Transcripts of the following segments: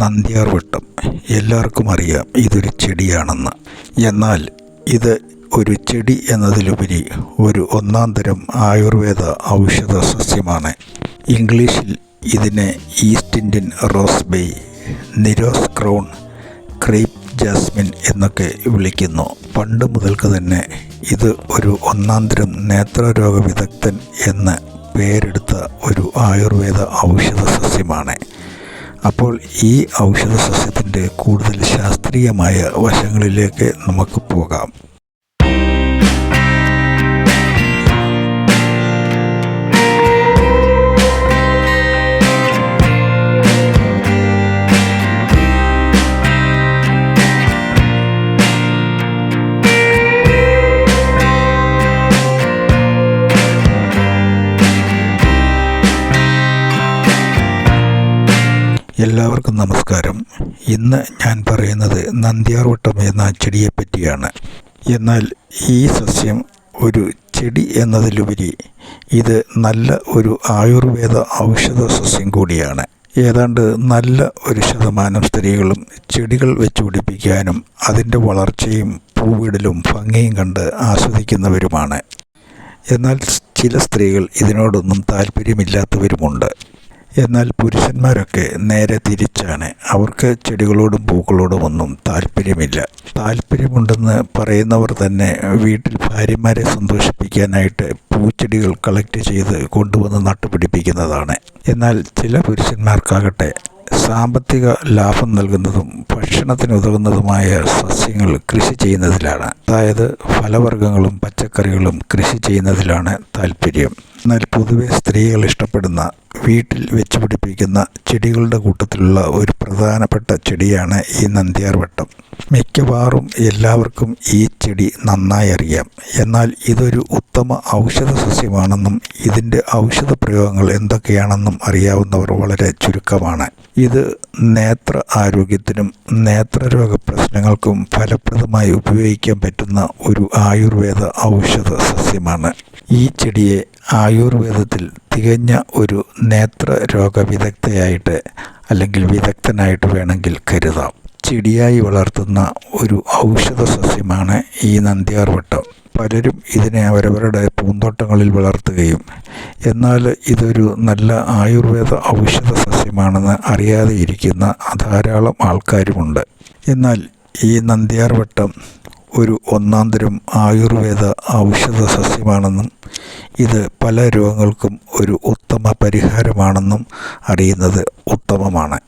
നന്ദ്യാർവട്ടം എല്ലാവർക്കും അറിയാം ഇതൊരു ചെടിയാണെന്ന്. എന്നാൽ ഇത് ഒരു ചെടി എന്നതിലുപരി ഒരു ഒന്നാം തരം ആയുർവേദ ഔഷധ സസ്യമാണ്. ഇംഗ്ലീഷിൽ ഇതിനെ east Indian rosebay Nero's crown crape jasmine എന്നൊക്കെ വിളിക്കുന്നു. പണ്ട് മുതൽക്ക് തന്നെ ഇത് ഒരു ഒന്നാന്തരം നേത്രരോഗ വിദഗ്ധൻ എന്ന് പേരെടുത്ത ഒരു ആയുർവേദ ഔഷധ സസ്യമാണ്. അപ്പോൾ ഈ ഔഷധ സസ്യത്തിന്റെ കൂടുതൽ ശാസ്ത്രീയമായ വശങ്ങളിലേക്ക് നമുക്ക് പോകാം. നമസ്കാരം. ഇന്ന് ഞാൻ പറയുന്നത് നന്ദ്യാർവട്ടം എന്ന ചെടിയെപ്പറ്റിയാണ്. എന്നാൽ ഈ സസ്യം ഒരു ചെടി എന്നതിലുപരി ഇത് നല്ല ഒരു ആയുർവേദ ഔഷധ സസ്യം കൂടിയാണ്. ഏതാണ്ട് നല്ല ഒരു ശതമാനം സ്ത്രീകളും ചെടികൾ വെച്ച് പിടിപ്പിക്കാനും അതിന്റെ വളർച്ചയും പൂവിടലും ഭംഗിയും കണ്ട് ആസ്വദിക്കുന്നവരുമാണ്. എന്നാൽ ചില സ്ത്രീകൾ ഇതിനോടൊന്നും താല്പര്യമില്ലാത്തവരുമുണ്ട്. എന്നാൽ പുരുഷന്മാരൊക്കെ നേരെ തിരിച്ചാണ്. അവർക്ക് ചെടികളോടും പൂക്കളോടും ഒന്നും താല്പര്യമില്ല. താല്പര്യമുണ്ടെന്ന് പറയുന്നവർ തന്നെ വീട്ടിൽ ഭാര്യമാരെ സന്തോഷിപ്പിക്കാനായിട്ട് പൂച്ചെടികൾ കളക്ട് ചെയ്ത് കൊണ്ടുവന്ന് നട്ടുപിടിപ്പിക്കുന്നതാണ്. എന്നാൽ ചില പുരുഷന്മാർക്കാകട്ടെ സാമ്പത്തിക ലാഭം നൽകുന്നതും ഭക്ഷണത്തിന് ഉതകുന്നതുമായ സസ്യങ്ങൾ കൃഷി ചെയ്യുന്നതിലാണ്. അതായത് ഫലവർഗങ്ങളും പച്ചക്കറികളും കൃഷി ചെയ്യുന്നതിലാണ് താല്പര്യം. എന്നാൽ പൊതുവെ സ്ത്രീകൾ ഇഷ്ടപ്പെടുന്ന വീട്ടിൽ വെച്ച് പിടിപ്പിക്കുന്ന ചെടികളുടെ കൂട്ടത്തിലുള്ള ഒരു പ്രധാനപ്പെട്ട ചെടിയാണ് ഈ നന്ദ്യാർവട്ടം മിക്കവാറും എല്ലാവർക്കും ഈ ചെടി നന്നായി അറിയാം. എന്നാൽ ഇതൊരു ഉത്തമ ഔഷധ സസ്യമാണെന്നും ഇതിന്റെ ഔഷധ പ്രയോഗങ്ങൾ എന്തൊക്കെയാണെന്നും അറിയാവുന്നവർ വളരെ ചുരുക്കമാണ്. ഇത് നേത്ര ആരോഗ്യത്തിനും നേത്രരോഗ പ്രശ്നങ്ങൾക്കും ഫലപ്രദമായി ഉപയോഗിക്കാൻ പറ്റുന്ന ഒരു ആയുർവേദ ഔഷധ സസ്യമാണ്. ഈ ചെടിയെ ആയുർവേദത്തിൽ തികഞ്ഞ ഒരു നേത്രരോഗ വിദഗ്ധയായിട്ട് അല്ലെങ്കിൽ വിദഗ്ധനായിട്ട് വേണമെങ്കിൽ കരുതാം. ചെടിയായി വളർത്തുന്ന ഒരു ഔഷധ സസ്യമാണ് ഈ നന്ദ്യാർവട്ടം പലരും ഇതിനെ അവരവരുടെ പൂന്തോട്ടങ്ങളിൽ വളർത്തുകയും എന്നാൽ ഇതൊരു നല്ല ആയുർവേദ ഔഷധ സസ്യമാണെന്ന് അറിയാതെ ഇരിക്കുന്ന ധാരാളം ആൾക്കാരുമുണ്ട്. എന്നാൽ ഈ നന്ദ്യാർവട്ടം ഒരു ഒന്നാന്തരം ആയുർവേദ ഔഷധ സസ്യമാണെന്നും ഇത് പല രോഗങ്ങൾക്കും ഒരു ഉത്തമ പരിഹാരമാണെന്നും അറിയുന്നത് ഉത്തമമാണ്.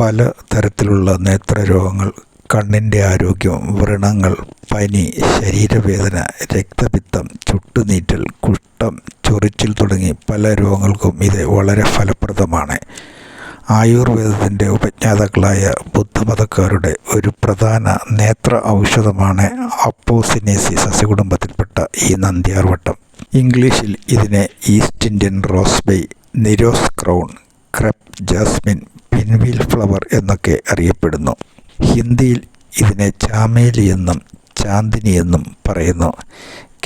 പല തരത്തിലുള്ള നേത്രരോഗങ്ങൾ കണ്ണിന്റെ ആരോഗ്യം വ്രണങ്ങൾ പനി ശരീരവേദന രക്തപിത്തം ചുട്ടുനീറ്റൽ കുഷ്ഠം ചൊറിച്ചിൽ തുടങ്ങി പല രോഗങ്ങൾക്കും ഇത് വളരെ ഫലപ്രദമാണ്. ആയുർവേദത്തിന്റെ ഉപജ്ഞാതാക്കളായ ബുദ്ധമതക്കാരുടെ ഒരു പ്രധാന നേത്ര ഔഷധമാണ് അപ്പോസിനേസി സസ്യകുടുംബത്തിൽപ്പെട്ട ഈ നന്ദ്യാർവട്ടം ഇംഗ്ലീഷിൽ ഇതിനെ east Indian rosebay Nero's crown crape jasmine pinwheel flower എന്നൊക്കെ അറിയപ്പെടുന്നു. ഹിന്ദിയിൽ ഇതിനെ ചാമേലി എന്നും ചാന്ദിനി എന്നും പറയുന്നു.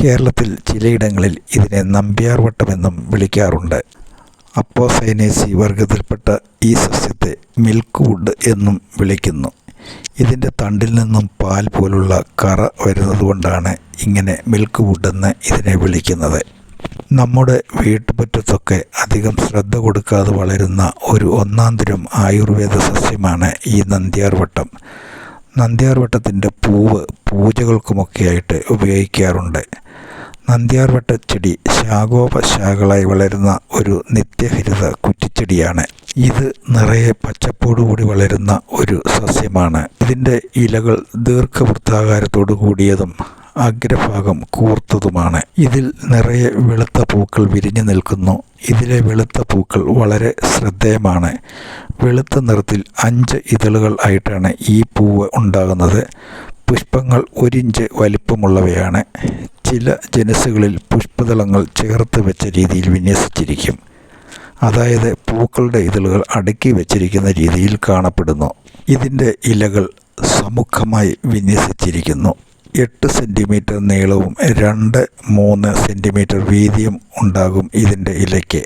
കേരളത്തിൽ ചിലയിടങ്ങളിൽ ഇതിനെ നമ്പ്യാർവട്ടമെന്നും വിളിക്കാറുണ്ട്. അപ്പോസൈനേസി വർഗത്തിൽപ്പെട്ട ഈ സസ്യത്തെ മിൽക്ക് വുഡ് എന്നും വിളിക്കുന്നു. ഇതിന്റെ തണ്ടിൽ നിന്നും പാൽ പോലുള്ള കറ വരുന്നതുകൊണ്ടാണ് ഇങ്ങനെ മിൽക്ക് വുഡ് എന്ന് ഇതിനെ വിളിക്കുന്നത്. നമ്മുടെ വീട്ടുമുറ്റത്തൊക്കെ അധികം ശ്രദ്ധ കൊടുക്കാതെ വളരുന്ന ഒരു ഒന്നാന്തരം ആയുർവേദ സസ്യമാണ് ഈ നന്ദ്യാർവട്ടം നന്ദ്യാർവട്ടത്തിന്റെ പൂവ് പൂജകൾക്കുമൊക്കെയായിട്ട് ഉപയോഗിക്കാറുണ്ട്. നന്ദ്യാർവട്ട ചെടി ശാഖോപശാഖകളായി വളരുന്ന ഒരു നിത്യഹരിത കുറ്റിച്ചെടിയാണ്. ഇത് നിറയെ പച്ചപ്പോടുകൂടി വളരുന്ന ഒരു സസ്യമാണ്. ഇതിന്റെ ഇലകൾ ദീർഘവൃത്താകാരത്തോടു കൂടിയതും അഗ്രഭാഗം കൂർത്തതുമാണ്. ഇതിൽ നിറയെ വെളുത്ത പൂക്കൾ വിരിഞ്ഞു നിൽക്കുന്നു. ഇതിലെ വെളുത്ത പൂക്കൾ വളരെ ശ്രദ്ധേയമാണ്. വെളുത്ത നിറത്തിൽ അഞ്ച് ഇതളുകൾ ആയിട്ടാണ് ഈ പൂവ് ഉണ്ടാകുന്നത്. പുഷ്പങ്ങൾ ഒരിഞ്ച് വലിപ്പമുള്ളവയാണ്. ചില ജനുസുകളിൽ പുഷ്പതളങ്ങൾ ചേർത്ത് വെച്ച രീതിയിൽ വിന്യസിച്ചിരിക്കും. അതായത് പൂക്കളുടെ ഇതളുകൾ അടുക്കി വെച്ചിരിക്കുന്ന രീതിയിൽ കാണപ്പെടുന്നു. ഇതിന്റെ ഇലകൾ സമുഖമായി വിന്യസിച്ചിരിക്കുന്നു. എട്ട് സെന്റിമീറ്റർ നീളവും രണ്ട് മൂന്ന് സെന്റിമീറ്റർ വീതിയും ഉണ്ടാകും ഇതിന്റെ ഇലയ്ക്ക്.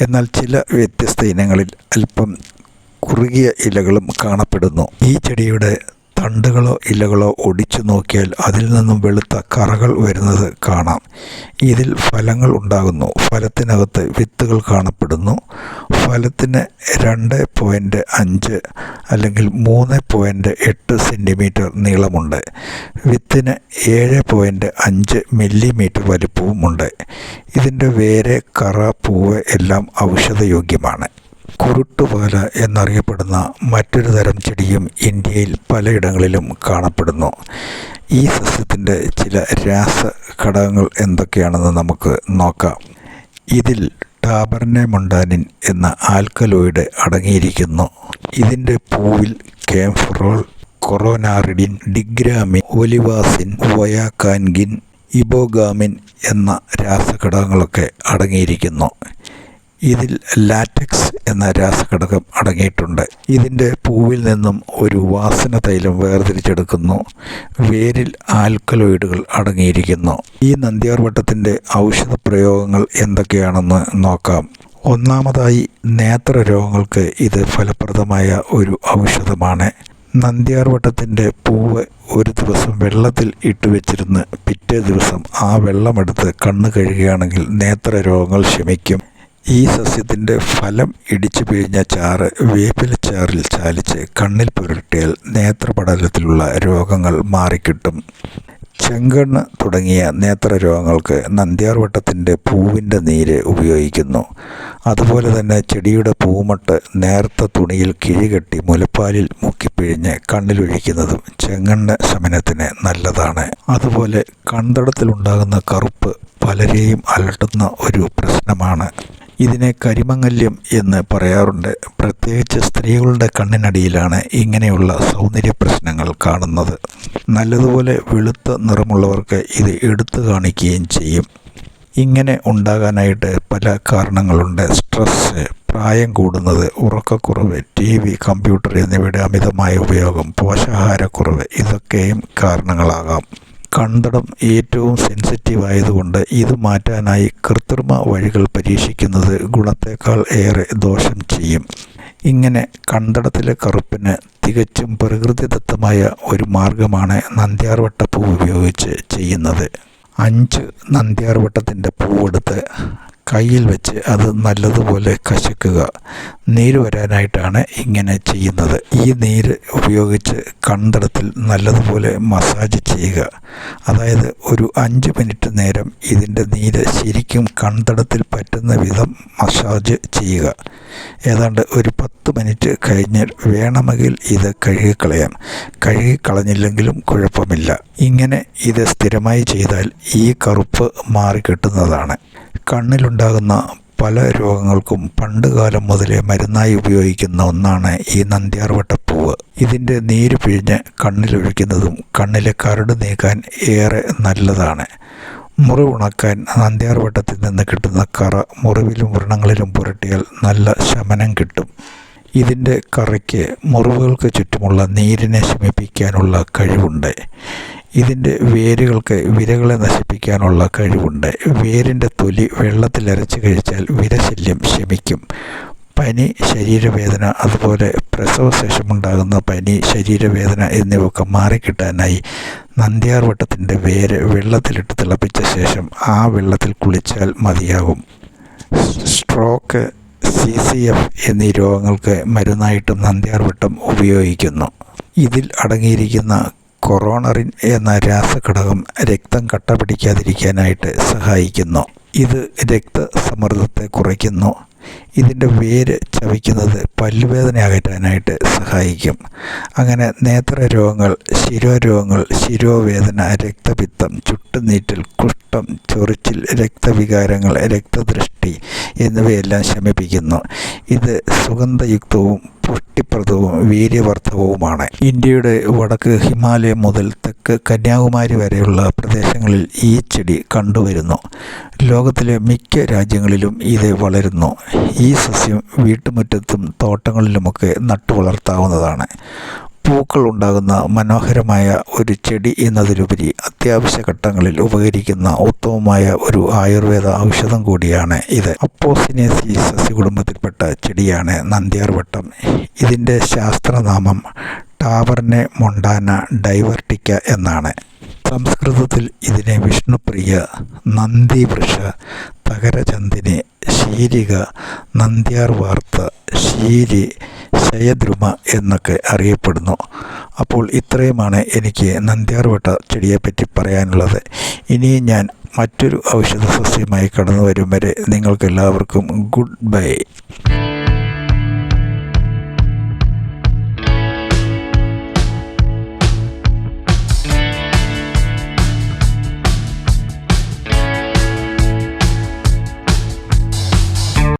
എന്നാൽ ചില വ്യത്യസ്ത ഇനങ്ങളിൽ അല്പം കുറുകിയ ഇലകളും കാണപ്പെടുന്നു. ഈ ചെടിയുടെ തണ്ടുകളോ ഇലകളോ ഒടിച്ചു നോക്കിയാൽ അതിൽ നിന്നും വെളുത്ത കറകൾ വരുന്നത് കാണാം. ഇതിൽ ഫലങ്ങൾ ഉണ്ടാകുന്നു. ഫലത്തിനകത്ത് വിത്തുകൾ കാണപ്പെടുന്നു. ഫലത്തിന് രണ്ട് പോയിന്റ് അഞ്ച് അല്ലെങ്കിൽ മൂന്ന് പോയിന്റ് എട്ട് സെന്റിമീറ്റർ നീളമുണ്ട്. വിത്തിന് ഏഴ് പോയിന്റ് അഞ്ച് മില്ലിമീറ്റർ വലിപ്പവുമുണ്ട്. ഇതിന്റെ വേര് കറ പൂവ് എല്ലാം ഔഷധയോഗ്യമാണ്. കുരുട്ടുപാല എന്നറിയപ്പെടുന്ന മറ്റൊരു തരം ചെടിയും ഇന്ത്യയിൽ പലയിടങ്ങളിലും കാണപ്പെടുന്നു. ഈ സസ്യത്തിന്റെ ചില രാസ ഘടകങ്ങൾ എന്തൊക്കെയാണെന്ന് നമുക്ക് നോക്കാം. ഇതിൽ ടാബർനെ മൊണ്ടാനിൻ എന്ന ആൽക്കലോയിഡ് അടങ്ങിയിരിക്കുന്നു. ഇതിന്റെ പൂവിൽ കേംഫറോൾ കൊറോനാറിഡിൻ ഡിഗ്രാമിൻ ഒലിവാസിൻ വയാക്കാൻഗിൻ ഇബോഗാമിൻ എന്ന രാസഘടകങ്ങളൊക്കെ അടങ്ങിയിരിക്കുന്നു. ഇതിൽ ലാറ്റക്സ് എന്ന രാസഘടകം അടങ്ങിയിട്ടുണ്ട്. ഇതിന്റെ പൂവിൽ നിന്നും ഒരു വാസന തൈലം വേർതിരിച്ചെടുക്കുന്നു. വേരിൽ ആൽക്കലോയിഡുകൾ അടങ്ങിയിരിക്കുന്നു. ഈ നന്ദ്യാർവട്ടത്തിന്റെ ഔഷധ പ്രയോഗങ്ങൾ എന്തൊക്കെയാണെന്ന് നോക്കാം. ഒന്നാമതായി നേത്ര രോഗങ്ങൾക്ക് ഇത് ഫലപ്രദമായ ഒരു ഔഷധമാണ്. നന്ദ്യാർവട്ടത്തിന്റെ പൂവ് ഒരു ദിവസം വെള്ളത്തിൽ ഇട്ട് വെച്ചിരുന്ന് പിറ്റേ ദിവസം ആ വെള്ളമെടുത്ത് കണ്ണ് കഴുകുകയാണെങ്കിൽ നേത്ര രോഗങ്ങൾ ശമിക്കും. ഈ സസ്യത്തിന്റെ ഫലം ഇടിച്ചു പിഴിഞ്ഞ ചാറ് വേപ്പിലച്ചാറിൽ ചാലിച്ച് കണ്ണിൽ പുരട്ടിയാൽ നേത്രപടലത്തിലുള്ള രോഗങ്ങൾ മാറിക്കിട്ടും. ചെങ്കണ്ണ് തുടങ്ങിയ നേത്രരോഗങ്ങൾക്ക് നന്ദ്യാർവട്ടത്തിന്റെ പൂവിന്റെ നീര് ഉപയോഗിക്കുന്നു. അതുപോലെ തന്നെ ചെടിയുടെ പൂമട്ട് നേർത്ത തുണിയിൽ കിഴികെട്ടി മുലപ്പാലിൽ മുക്കിപ്പിഴിഞ്ഞ് കണ്ണിലൊഴിക്കുന്നതും ചെങ്കണ്ണ് ശമനത്തിന് നല്ലതാണ്. അതുപോലെ കൺതടത്തിലുണ്ടാകുന്ന കറുപ്പ് പലരെയും അലട്ടുന്ന ഒരു പ്രശ്നമാണ്. ഇതിനെ കരിമങ്ങല്യം എന്ന് പറയാറുണ്ട്. പ്രത്യേകിച്ച് സ്ത്രീകളുടെ കണ്ണിനടിയിലാണ് ഇങ്ങനെയുള്ള സൗന്ദര്യ പ്രശ്നങ്ങൾ കാണുന്നത്. നല്ലതുപോലെ വെളുത്ത നിറമുള്ളവർക്ക് ഇത് എടുത്തു കാണിക്കുകയും ചെയ്യും. ഇങ്ങനെ ഉണ്ടാകാനായിട്ട് പല കാരണങ്ങളുണ്ട്. സ്ട്രെസ്സ് പ്രായം കൂടുന്നത് ഉറക്കക്കുറവ് ടി വി കമ്പ്യൂട്ടർ എന്നിവയുടെ അമിതമായ ഉപയോഗം പോഷകാഹാരക്കുറവ് ഇതൊക്കെയും കാരണങ്ങളാകാം. കണ്ടടം ഏറ്റവും സെൻസിറ്റീവ് ആയതുകൊണ്ട് ഇത് മാറ്റാനായി കൃത്രിമ വഴികൾ പരീക്ഷിക്കുന്നത് ഗുണത്തേക്കാൾ ഏറെ ദോഷം ചെയ്യും. ഇങ്ങനെ കണ്ടടത്തിലെ കറുപ്പിന് തികച്ചും പ്രകൃതിദത്തമായ ഒരു മാർഗമാണ് നന്ദ്യാർവട്ടപ്പൂ ഉപയോഗിച്ച് ചെയ്യുന്നത്. അഞ്ച് നന്ദ്യാർവട്ടത്തിന്റെ പൂവെടുത്ത് കയ്യിൽ വെച്ച് അത് നല്ലതുപോലെ കശക്കുക. നീര് വരാനായിട്ടാണ് ഇങ്ങനെ ചെയ്യുന്നത്. ഈ നീര് ഉപയോഗിച്ച് കൺതടത്തിൽ നല്ലതുപോലെ മസാജ് ചെയ്യുക. അതായത് ഒരു അഞ്ച് മിനിറ്റ് നേരം ഇതിന്റെ നീര് ശരിക്കും കൺതടത്തിൽ പറ്റുന്ന വിധം മസാജ് ചെയ്യുക. ഏതാണ്ട് ഒരു പത്ത് മിനിറ്റ് കഴിഞ്ഞ് വേണമെങ്കിൽ ഇത് കഴുകിക്കളയാം. കഴുകിക്കളഞ്ഞില്ലെങ്കിലും കുഴപ്പമില്ല. ഇങ്ങനെ ഇത് സ്ഥിരമായി ചെയ്താൽ ഈ കറുപ്പ് മാറിക്കിട്ടുന്നതാണ്. കണ്ണിലുണ്ടാകുന്ന പല രോഗങ്ങൾക്കും പണ്ട് കാലം മുതലേ മരുന്നായി ഉപയോഗിക്കുന്ന ഒന്നാണ് ഈ നന്ദ്യാർവട്ടപ്പൂവ്. ഇതിന്റെ നീര് പിഴിഞ്ഞ് കണ്ണിലൊഴിക്കുന്നതും കണ്ണിലെ കരട് നീക്കാൻ ഏറെ നല്ലതാണ്. മുറിവുണക്കാൻ നന്ദ്യാർവട്ടത്തിൽ നിന്ന് കിട്ടുന്ന കറ മുറിവിലും വ്രണങ്ങളിലും പുരട്ടിയാൽ നല്ല ശമനം കിട്ടും. ഇതിന്റെ കറയ്ക്ക് മുറിവുകൾക്ക് ചുറ്റുമുള്ള നീരിനെ ശമിപ്പിക്കാനുള്ള കഴിവുണ്ട്. ഇതിന്റെ വേരുകൾക്ക് വിരകളെ നശിപ്പിക്കാനുള്ള കഴിവുണ്ട്. വേരിന്റെ തൊലി വെള്ളത്തിലരച്ച് കഴിച്ചാൽ വിരശല്യം ശമിക്കും. പനി ശരീരവേദന അതുപോലെ പ്രസവശേഷമുണ്ടാകുന്ന പനി ശരീരവേദന എന്നിവയൊക്കെ മാറിക്കിട്ടാനായി നന്ദ്യാർവട്ടത്തിന്റെ വേര് വെള്ളത്തിലിട്ട് തിളപ്പിച്ച ശേഷം ആ വെള്ളത്തിൽ കുളിച്ചാൽ മതിയാകും. സ്ട്രോക്ക് സി സി എഫ് എന്നീ രോഗങ്ങൾക്ക് മരുന്നായിട്ടും നന്ദ്യാർവട്ടം ഉപയോഗിക്കുന്നു. ഇതിൽ അടങ്ങിയിരിക്കുന്ന കൊറോണറിൻ എന്ന രാസഘടകം രക്തം കട്ട പിടിക്കാതിരിക്കാനായിട്ട് സഹായിക്കുന്നു. ഇത് രക്തസമ്മർദ്ദത്തെ കുറയ്ക്കുന്നു. ഇതിന്റെ വേര് ചവയ്ക്കുന്നത് പല്ലുവേദന അകറ്റാനായിട്ട് സഹായിക്കും. അങ്ങനെ നേത്രരോഗങ്ങൾ ശിരോരോഗങ്ങൾ ശിരോവേദന രക്തപിത്തം ചുട്ടുനീറ്റൽ കുഷ്ഠം ചൊറിച്ചിൽ രക്തവികാരങ്ങൾ രക്തദൃഷ്ടി എന്നിവയെല്ലാം ശമിപ്പിക്കുന്നു. ഇത് സുഗന്ധയുക്തവും പുഷ്ടിപ്രദവും വീര്യവർദ്ധവുമാണ്. ഇന്ത്യയുടെ വടക്ക് ഹിമാലയം മുതൽ തെക്ക് കന്യാകുമാരി വരെയുള്ള പ്രദേശങ്ങളിൽ ഈ ചെടി കണ്ടുവരുന്നു. ലോകത്തിലെ മിക്ക രാജ്യങ്ങളിലും ഇത് വളരുന്നു. ഈ സസ്യം വീട്ടുമുറ്റത്തും തോട്ടങ്ങളിലുമൊക്കെ നട്ടു വളർത്താവുന്നതാണ് പൂക്കൾ ഉണ്ടാകുന്ന മനോഹരമായ ഒരു ചെടി എന്നതിലുപരി അത്യാവശ്യ ഘട്ടങ്ങളിൽ ഉപകരിക്കുന്ന ഉത്തമമായ ഒരു ആയുർവേദ ഔഷധം കൂടിയാണ് ഇത്. അപ്പോസിനേസി സസ്യകുടുംബത്തിൽപ്പെട്ട ചെടിയാണ് നന്ദ്യാർവട്ടം ഇതിന്റെ ശാസ്ത്രനാമം ടാവർനെ മൊണ്ടാന ഡൈവർട്ടിക്ക എന്നാണ്. സംസ്കൃതത്തിൽ ഇതിനെ വിഷ്ണുപ്രിയ നന്ദിവൃഷ തകരചന്ദിനി ശീരിക നന്ദ്യാർ വാർത്ത ശീരി ശയദ്രുമ എന്നൊക്കെ അറിയപ്പെടുന്നു. അപ്പോൾ ഇത്രയുമാണ് എനിക്ക് നന്ദ്യാർവട്ട ചെടിയെപ്പറ്റി പറയാനുള്ളത്. ഇനി ഞാൻ മറ്റൊരു ഔഷധ സസ്യമായി കടന്നു വരും വരെ നിങ്ങൾക്കെല്ലാവർക്കും ഗുഡ് ബൈ.